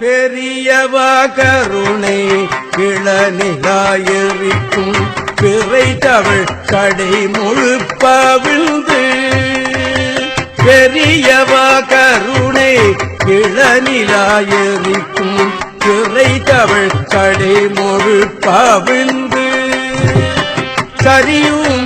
பெரியவ கருணை கிளநிலாயிருக்கும் பிறை தவள் கடை முழுப்பவிழ்ந்து. பெரியவ கருணை கிளநிலாயிருக்கும் பிறை தவள் கடை முழுப்பவிழ்ந்து. சரியும்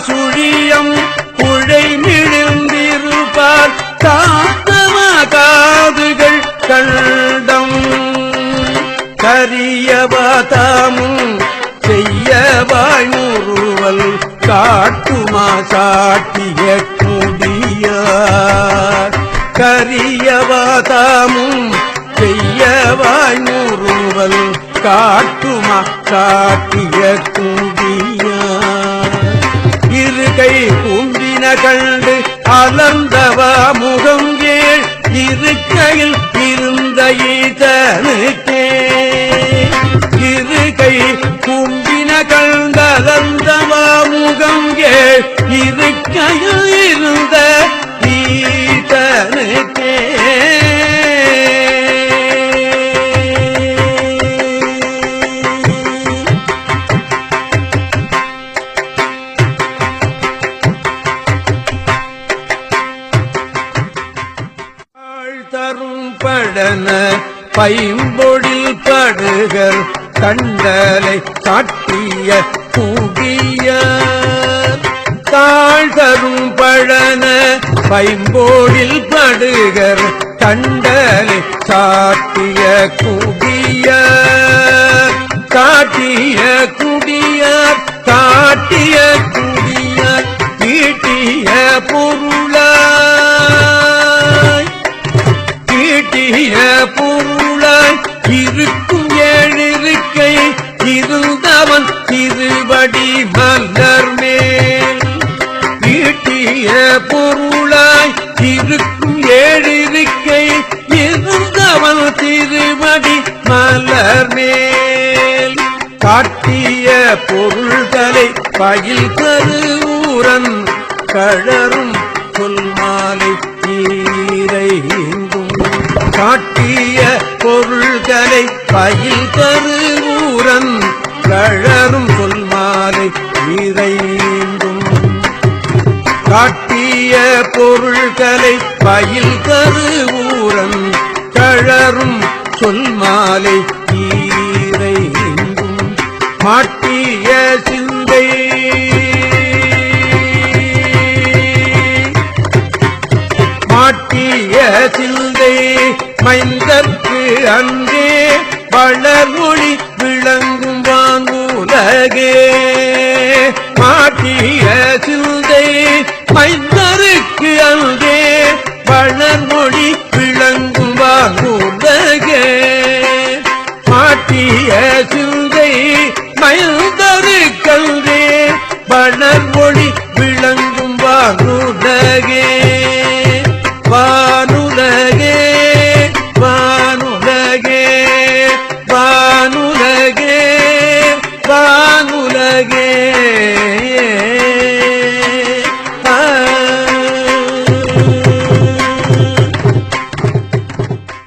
சுழியம் குழை மிழிந்திருப்பால் தாழ்ந்தமா காதுகள் கண்டம். கரியவா தாமும் செய்யவாய் முறுவல் காட்டுமா சாட்டிய குடியார். கரியவாதாமும் செய்யவாய் முறுவல் காட்டுமா சாட்டிய கும்பின கண்டு அலர்ந்தவ முகம் ஏழ் இருக்கையில் இருந்த ஈதனுக்கே இருக்கை கும்பின கண்டலந்தவா முகம் ஏழ் இருக்கையில் படன பைம்பொழில் படுகர் கண்டலை காட்டிய கூடிய தாழ்தரும் பழன பைம்போழில் படுகர் கண்டலை காட்டிய கூடிய இருந்தவன் திருவடி மலர் மேல். ஈட்டிய பொருளாய் இருக்கும் ஏழிருக்கை இருந்தவன் திருவடி மலர் மேல். காட்டிய பொருள்களை பயில் கருவூரன் கழரும் சொல் மாலை காட்டிய பொருள்களை பயில் கருவூரன் கழரும் சொல் மாலை ஈரைந்தும் காட்டிய பொருள்களை பயில் கருவூரன் கழரும் சொல் மாலை ஈரைந்தும் மாட்டிய சிந்தை மாட்டிய சிந்தை மைந்தற்கு அங்கே வளர்மொழி விளங்கும் வாங்குலகே